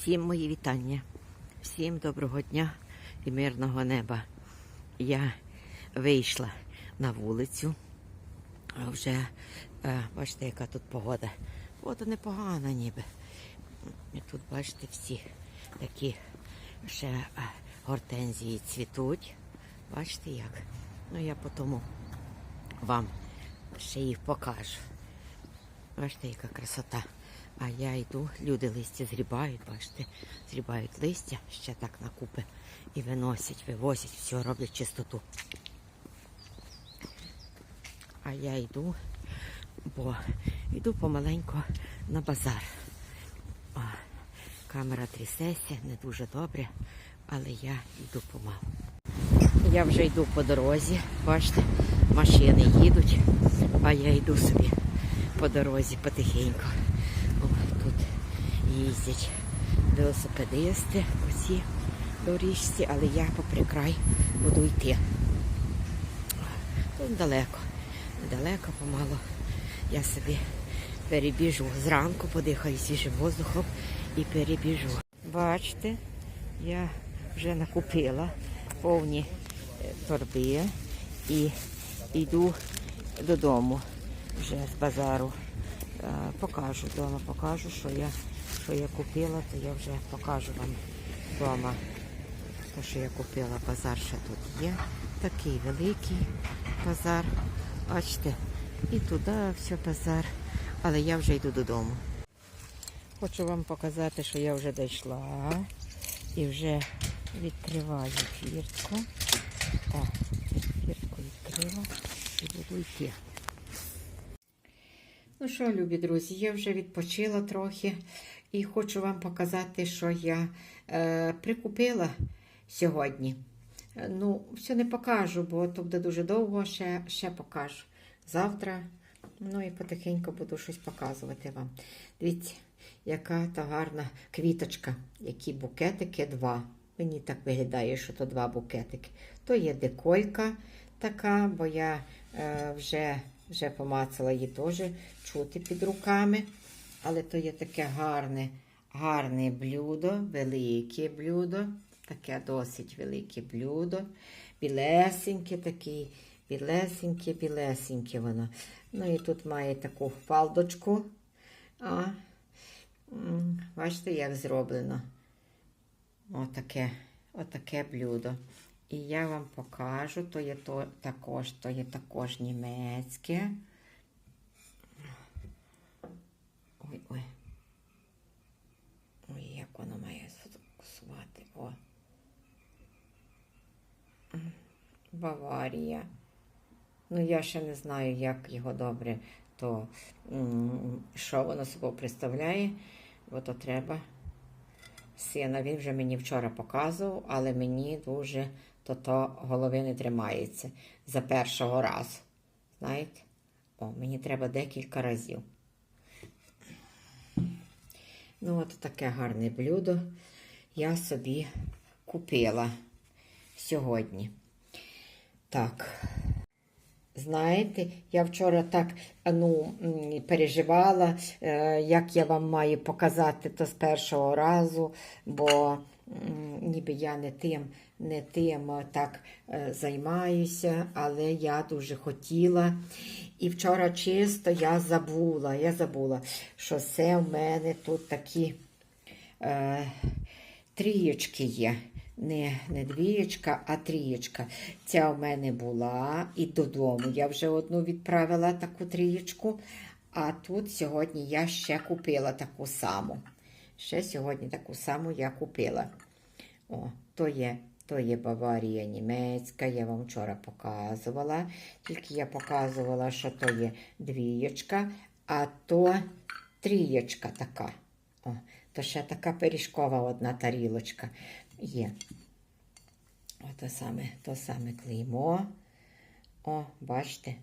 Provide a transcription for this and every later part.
Всім мої вітання, всім доброго дня і мирного неба. Я вийшла на вулицю. Вже е, бачите, яка тут погода. Погода непогана ніби. І тут, бачите, всі такі ще е, гортензії цвітуть. Бачите як? Ну я потім вам ще їх покажу. Бачите, яка красота. А я йду, люди листя зрібають, бачите, зрібають листя ще так на купи і виносять, вивозять, все, роблять чистоту. А я йду, бо йду помаленьку на базар. О, камера трясеться, не дуже добре, але я йду помалу. Я вже йду по дорозі, бачите, машини їдуть, а я йду собі по дорозі потихеньку. Їздять велосипедисти по цій доріжці, але я попри край буду йти. Тут далеко, недалеко помалу. Я собі перебіжу зранку, подихаю свіжим воздухом і перебіжу. Бачите, я вже накупила повні е, торби і йду додому вже з базару. Е, Покажу вдома, покажу, що я, що я купила, то я вже покажу вам вдома. Те, що я купила, базар ще тут є. Такий великий базар. Бачите, і туди все базар. Але я вже йду додому. Хочу вам показати, що я вже дійшла і вже відкриваю фіртку. Так, фіртку відкрила і буду йти. Ну що, любі друзі, я вже відпочила трохи і хочу вам показати, що я е, прикупила сьогодні. Е, Ну, все не покажу, бо то буде дуже довго, ще, ще покажу. Завтра, ну і потихеньку буду щось показувати вам. Дивіться, яка та гарна квіточка, які букетики два. Мені так виглядає, що то два букетики. То є деколька така, бо я е, вже, вже помацала її теж чути під руками. Але то є таке гарне, гарне блюдо, велике блюдо, таке досить велике блюдо. Білесеньке таке, білесеньке, білесеньке воно. Ну і тут має таку фалдочку. А, бачите, як зроблено. Отаке, отаке блюдо. І я вам покажу, то є то, також, то є також німецьке. Ой, ой. Як воно має сфокусувати. О. Баварія. Ну, я ще не знаю, як його добре, то що воно собою представляє, бо то треба сина. Він вже мені вчора показував, але мені дуже то, то голови не тримається за першого разу. Знаєте? О, мені треба декілька разів. Ну, от таке гарне блюдо я собі купила сьогодні. Так. Знаєте, я вчора так ну, переживала, е, як я вам маю показати то з першого разу, бо ніби я не тим, не тим е, так е, займаюся, але я дуже хотіла. І вчора чисто я забула, я забула, що це в мене тут такі е, трієчки є. Не, не двієчка, а трієчка. Ця в мене була і додому. Я вже одну відправила таку трієчку. А тут сьогодні я ще купила таку саму. Ще сьогодні таку саму я купила. О, то є, то є Баварія німецька, я вам вчора показувала. Тільки я показувала, що то є двієчка, а то трієчка така. О, то ще така пиріжкова одна тарілочка є. Ото саме, то саме клеймо. О, бачите?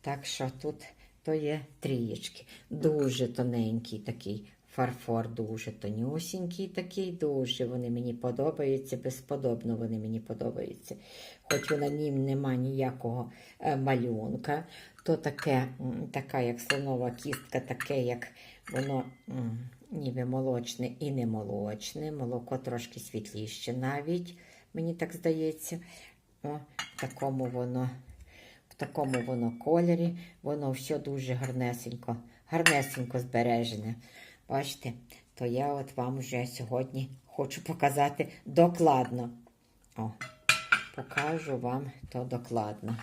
Так що тут то є трієчки. Дуже тоненький такий фарфор, дуже тонюсінький такий, дуже вони мені подобаються, безподобно вони мені подобаються. Хоч на нім нема ніякого е, малюнка, то таке, така як слонова кістка, таке, як воно ніби молочне і не молочне. Молоко трошки світліше навіть, мені так здається. О, в такому воно, в такому воно кольорі. Воно все дуже гарнесенько, гарнесенько збережене. Бачите, то я от вам вже сьогодні хочу показати докладно. О, покажу вам то докладно.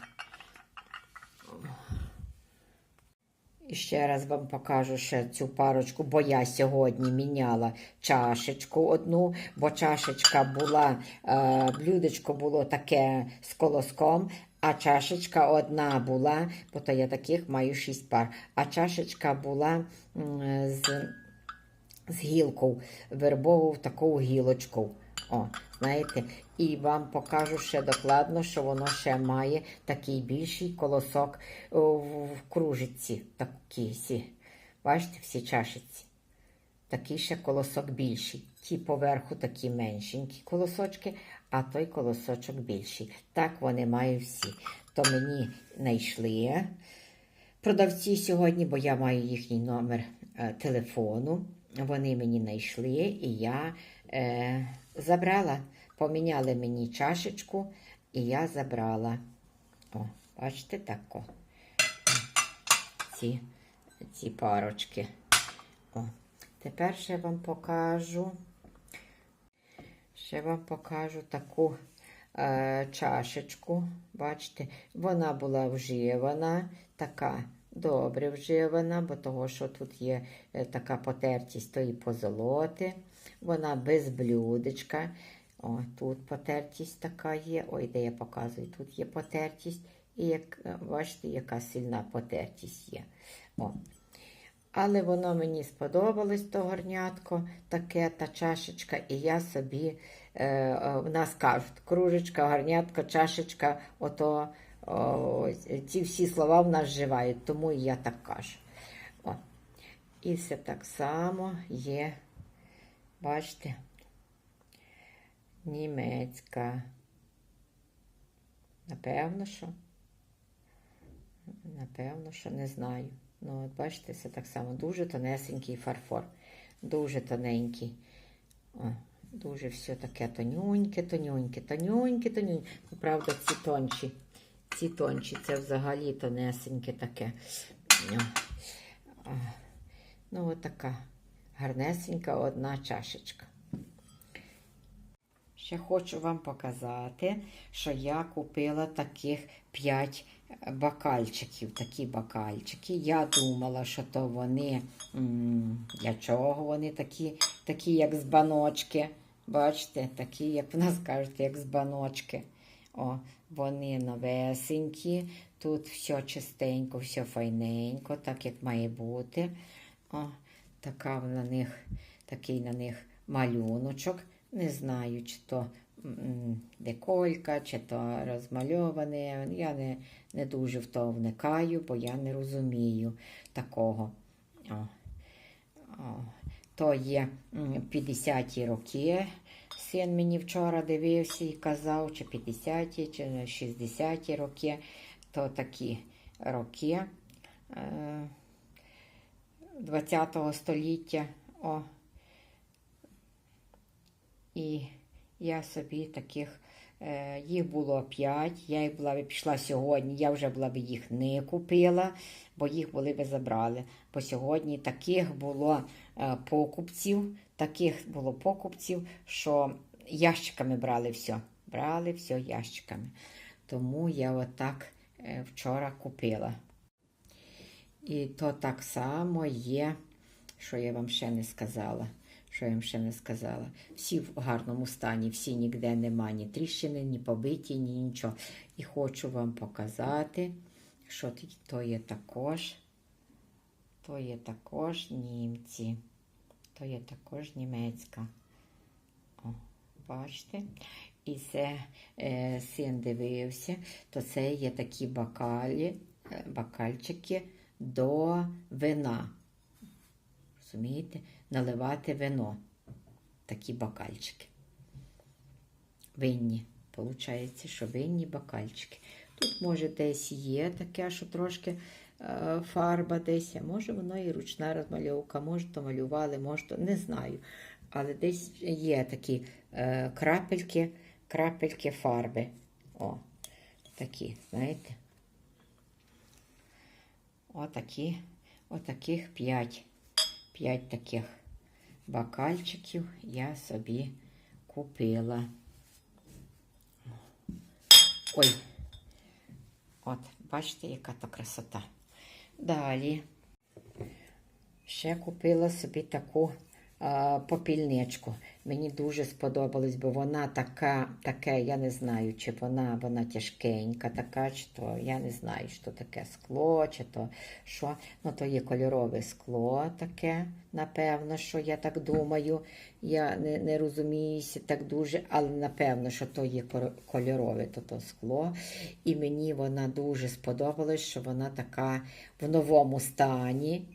І ще раз вам покажу ще цю парочку, бо я сьогодні міняла чашечку одну, бо чашечка була, е, блюдечко було таке з колоском, а чашечка одна була, бо то я таких маю шість пар. А чашечка була з, з гілкою, вербову таку гілочку. О, знаєте, і вам покажу ще докладно, що воно ще має такий більший колосок в, кружиці. Такі. Бачите, всі чашиці. Такий ще колосок більший. Ті поверху такі меншенькі колосочки, а той колосочок більший. Так вони мають всі. То мені знайшли продавці сьогодні, бо я маю їхній номер е, телефону. Вони мені знайшли, і я е, забрала. Поміняли мені чашечку, і я забрала. О, бачите, тако. Ці, ці парочки. О, тепер ще вам покажу. Ще вам покажу таку е, чашечку. Бачите, вона була вживана, така добре вживана, бо того, що тут є е, така потертість тої позолоти. Вона без блюдечка. О, тут потертість така є. Ой, де я показую, тут є потертість. І як, е, бачите, яка сильна потертість є. О. Але воно мені сподобалось, то горнятко, таке та чашечка, і я собі, е, е, в нас кажуть, кружечка, горнятко, чашечка, ото ці всі слова в нас вживають, тому і я так кажу. О. І все так само є, бачите, німецька. Напевно, що. Напевно, що не знаю. Ну, от бачите, це так само дуже тонесенький фарфор. Дуже тоненький. О, дуже все таке тонюньке, тонюньке, тонюньке, тонюньке. Правда, ці тонші. Ці це взагалі тонесеньке таке. Ну, от така гарнесенька одна чашечка. Ще хочу вам показати, що я купила таких 5 бакальчиків. Такі бакальчики. Я думала, що то вони для чого вони такі, такі, як з баночки. Бачите, такі, як в нас кажуть, як з баночки. О, Вони новесенькі. Тут все чистенько, все файненько, так як має бути. О, така на них, Такий на них малюночок. Не знаю, чи то деколька, чи то розмальоване. Я не, не дуже в то вникаю, бо я не розумію такого. О, о. То є 50-ті роки. Син мені вчора дивився і казав, чи 50-ті, чи 60-ті роки. То такі роки е, 20-го століття. О, і я собі таких, е, їх було 5, я їх була б пішла сьогодні, я вже була б їх не купила, бо їх були б забрали. Бо сьогодні таких було е, покупців, таких було покупців, що ящиками брали все. Брали все ящиками. Тому я отак е, вчора купила. І то так само є, що я вам ще не сказала що я їм ще не сказала. Всі в гарному стані, всі ніде нема, ні тріщини, ні побиті, ні нічого. І хочу вам показати, що то є також, то є також німці, то є також німецька. О, Бачите? І це е, син дивився, то це є такі бакалі, е, бакальчики до вина. Розумієте? Наливати вино. Такі бакальчики. Винні. Получається, що винні бакальчики. Тут, може, десь є таке, що трошки е, фарба десь, а може воно і ручна розмальовка, може то малювали, може то не знаю. Але десь є такі е, крапельки, крапельки фарби. О, такі, знаєте. Отакі, отаких п'ять. П'ять таких бокальчиків я собі купила. Ой. От, бачите, яка то красота. Далі. Ще купила собі таку попільничку. Мені дуже сподобалось, бо вона така, таке, я не знаю, чи вона, вона тяжкенька, така, чи то я не знаю, що таке скло, чи то що. Ну, то є кольорове скло таке, напевно, що я так думаю. Я не, не розуміюся так дуже, але напевно, що то є кольорове то, то скло. І мені вона дуже сподобалась, що вона така в новому стані.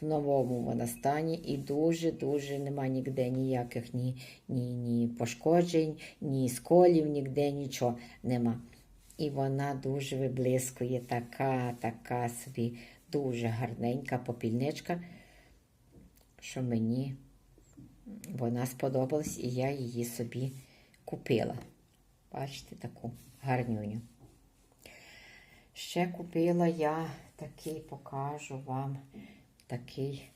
В новому вона стані і дуже-дуже нема ніде ніяких ні, ні, ні пошкоджень, ні сколів, ніде нічого нема. І вона дуже виблискує, така, така собі дуже гарненька попільничка, що мені вона сподобалась, і я її собі купила. Бачите, таку гарнюню. Ще купила я такий, покажу вам такий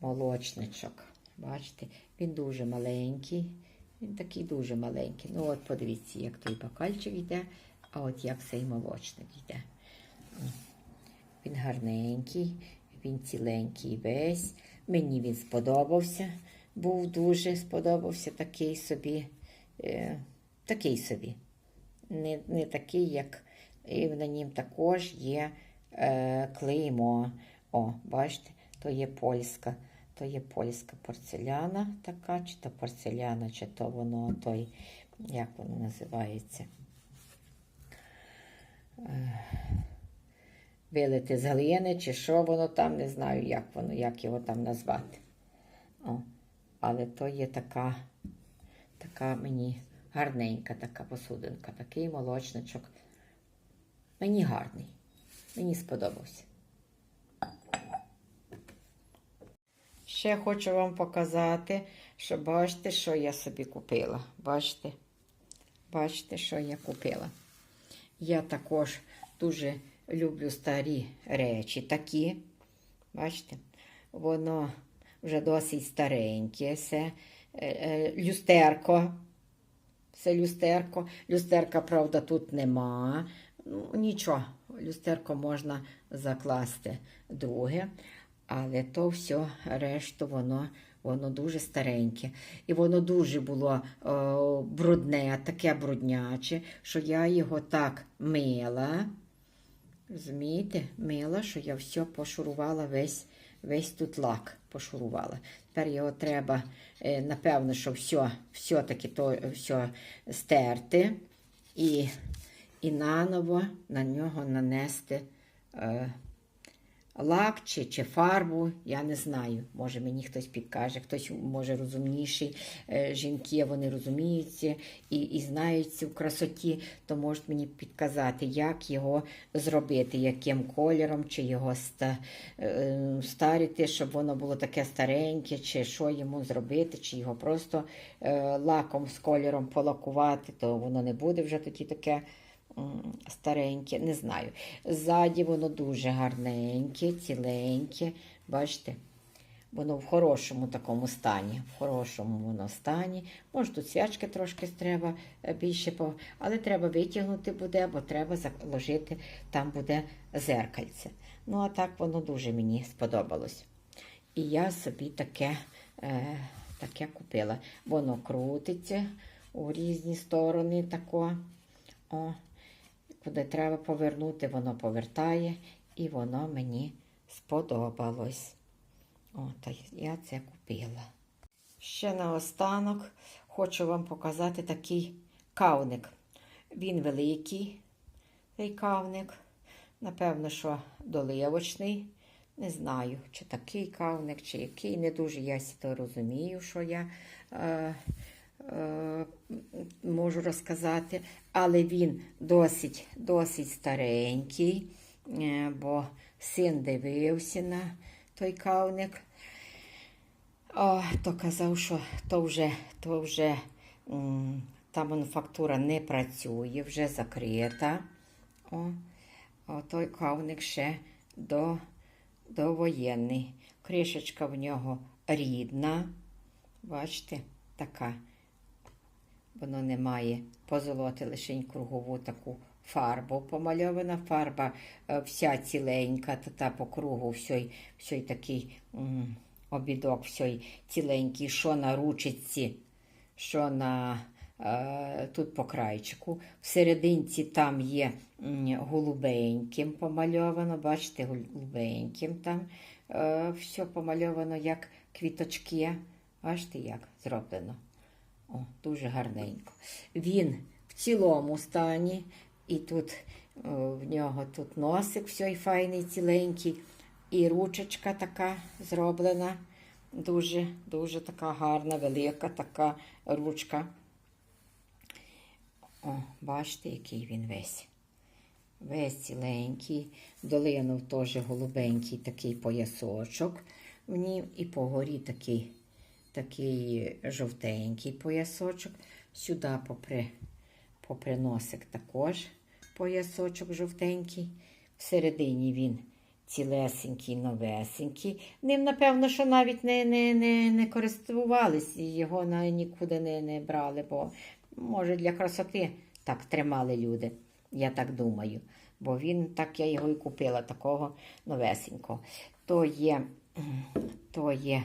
молочничок. Бачите, він дуже маленький. Він такий дуже маленький. Ну, от подивіться, як той бокальчик йде, а от як цей молочник йде. Він гарненький, він ціленький весь. Мені він сподобався. Був дуже сподобався такий собі. Е, такий собі. Не, не такий, як і на нім також є е, клеймо. О, бачите, то є польська, то є польська порцеляна така, чи то порцеляна, чи то воно той, як воно називається. Е, Вилити з глини, чи що воно там, не знаю, як воно, як його там назвати. О, але то є така, така мені гарненька така посудинка, такий молочничок. Мені гарний. Мені сподобався. Ще хочу вам показати, що бачите, що я собі купила. Бачите? Бачите, що я купила. Я також дуже люблю старі речі такі. Бачите? Воно вже досить стареньке. Все. Е, е, Люстерко. Це люстерко. Люстерка, правда, тут нема. Ну, нічого, люстерко можна закласти друге. Але то все, решту, воно, воно дуже стареньке. І воно дуже було о, брудне, таке брудняче, що я його так мила. Розумієте, мила, що я все пошурувала весь, весь тут лак пошурувала. Тепер його треба, е, напевно, що все, все-таки то все стерти і, і наново на нього нанести. Е, лак чи, чи фарбу, я не знаю. Може мені хтось підкаже, хтось може розумніший. Е, жінки вони розуміються і, і знають цю красоті, то можуть мені підказати, як його зробити, яким кольором, чи його е, старити, щоб воно було таке стареньке, чи що йому зробити, чи його просто е, лаком з кольором полакувати, то воно не буде вже тоді таке стареньке, не знаю. Ззаді воно дуже гарненьке, ціленьке. Бачите? Воно в хорошому такому стані. В хорошому воно стані. Може, тут свячки трошки треба е, більше, але треба витягнути буде, бо треба заложити, там буде зеркальце. Ну, а так воно дуже мені сподобалось. І я собі таке, е, таке купила. Воно крутиться у різні сторони тако. О, куди треба повернути, воно повертає, і воно мені сподобалось. О, та я це купила. Ще наостанок хочу вам показати такий кавник. Він великий, цей кавник. Напевно, що доливочний. Не знаю, чи такий кавник, чи який. Не дуже я то розумію, що я е, можу розказати. Але він досить, досить старенький, е, бо син дивився на той кавник. О, то казав, що то вже, то вже та мануфактура не працює, вже закрита. О, а той кавник ще до, довоєнний. Кришечка в нього рідна. Бачите, така. Воно не має позолоти лише кругову таку фарбу помальована. Фарба е, вся ціленька, та, та по кругу всій, всій такий м, обідок, всій ціленький, що на ручиці, що на е, тут по крайчику. В серединці там є м, голубеньким помальовано, бачите, голубеньким там е, все помальовано як квіточки. Бачите, як зроблено. О, дуже гарненько. Він в цілому стані, і тут о, в нього тут носик всій файний, ціленький, і ручечка така зроблена. Дуже, дуже така гарна, велика така ручка. О, бачите, який він весь. Весь ціленький, долинув теж голубенький такий поясочок в нім, і по горі такий такий жовтенький поясочок. Сюди попри, попри носик також поясочок жовтенький. Всередині він цілесенький, новесенький. Ним, напевно, що навіть не, не, не, не користувались, його нікуди не, не брали, бо, може, для красоти так тримали люди. Я так думаю. Бо він, так я його і купила, такого новесенького. То є, то є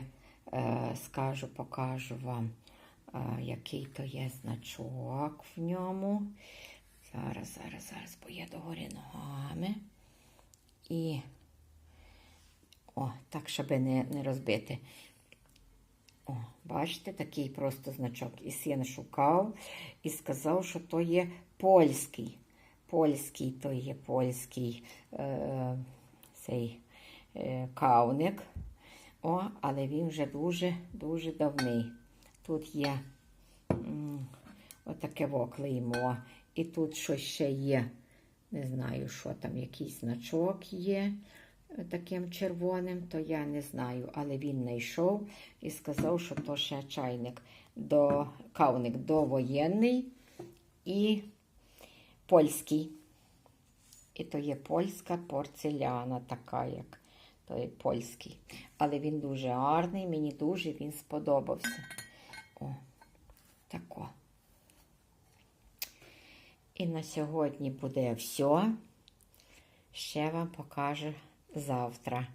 скажу, покажу вам, е, який то є значок в ньому. Зараз, зараз, зараз, я догорі ногами. І о, так, щоб не, не розбити. О, бачите, такий просто значок. І син шукав і сказав, що то є польський. Польський то є польський е, цей е, кавник. О, але він вже дуже-дуже давний. Тут є отаке клеймо. І тут щось ще є. Не знаю, що там, якийсь значок є таким червоним, то я не знаю. Але він знайшов і сказав, що то ще чайник до кавник довоєнний і польський. І то є польська порцеляна, така як той польський. Але він дуже гарний, мені дуже він сподобався. О, тако. І на сьогодні буде все. Ще вам покажу завтра.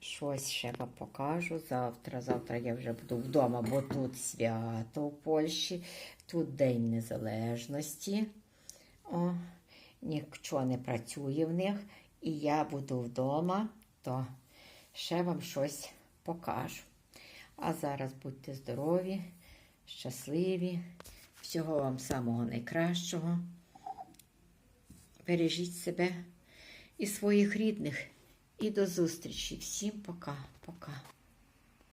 Щось ще вам покажу завтра. Завтра я вже буду вдома, бо тут свято в Польщі, тут День Незалежності. О, Нічого не працює в них. І я буду вдома то ще вам щось покажу. А зараз будьте здорові, щасливі, всього вам самого найкращого. Бережіть себе і своїх рідних. І до зустрічі. Всім пока-пока.